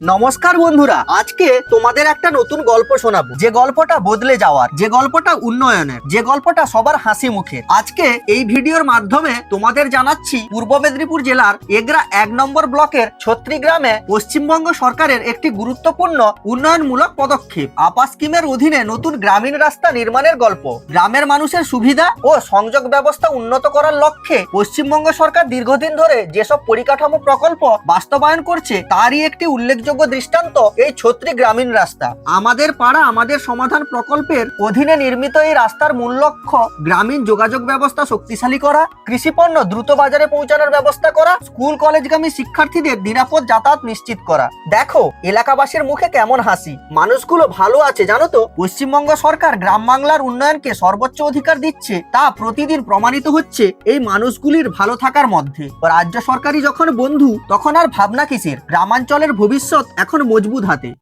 নমস্কার বন্ধুরা, আজকে তোমাদের একটা নতুন গল্প শোনাবো। যে গল্পটা বদলে যাওয়ার, যে গল্পটা উন্নয়নের, যে গল্পটা সবার হাসি মুখে আজকে এই ভিডিওর মাধ্যমে তোমাদের জানাচ্ছি পূর্ব মেদিনীপুর জেলার এগরা এক নম্বর ব্লকের ছত্রি গ্রামে পশ্চিমবঙ্গ সরকারের একটি গুরুত্বপূর্ণ উন্নয়নমূলক পদক্ষেপ। আপা স্কিমের অধীনে নতুন গ্রামীণ রাস্তা নির্মাণের গল্প। গ্রামের মানুষের সুবিধা ও সংযোগ ব্যবস্থা উন্নত করার লক্ষ্যে পশ্চিমবঙ্গ সরকার দীর্ঘদিন ধরে যেসব পরিকাঠামো প্রকল্প বাস্তবায়ন করছে, তারই একটি উল্লেখযোগ্য দৃষ্টান্ত এই ছত্রি গ্রামীণ রাস্তা। আমাদের পাড়া, আমাদের সমাধান প্রকল্পের অধীনে নির্মিত এই রাস্তার মূল লক্ষ্য গ্রামীণ যোগাযোগ ব্যবস্থা শক্তিশালী করা কৃষিপণ্য দ্রুত বাজারে পৌঁছানোর ব্যবস্থা করা, স্কুল, কলেজগামী শিক্ষার্থীদের নিরাপদ যাতায়াত নিশ্চিত করা। দেখো, এলাকাবাসীর মুখে কেমন হাসি। মানুষগুলো ভালো আছে, জানো তো? পশ্চিমবঙ্গ সরকার গ্রাম বাংলার উন্নয়নকে সর্বোচ্চ অধিকার দিচ্ছে, তা প্রতিদিন প্রমাণিত হচ্ছে এই মানুষগুলির ভালো থাকার মধ্যে। রাজ্য সরকারি যখন বন্ধু, তখন আর ভাবনা কিসের? গ্রামাঞ্চলের ভবিষ্যৎ এখন মজবুত হাতে।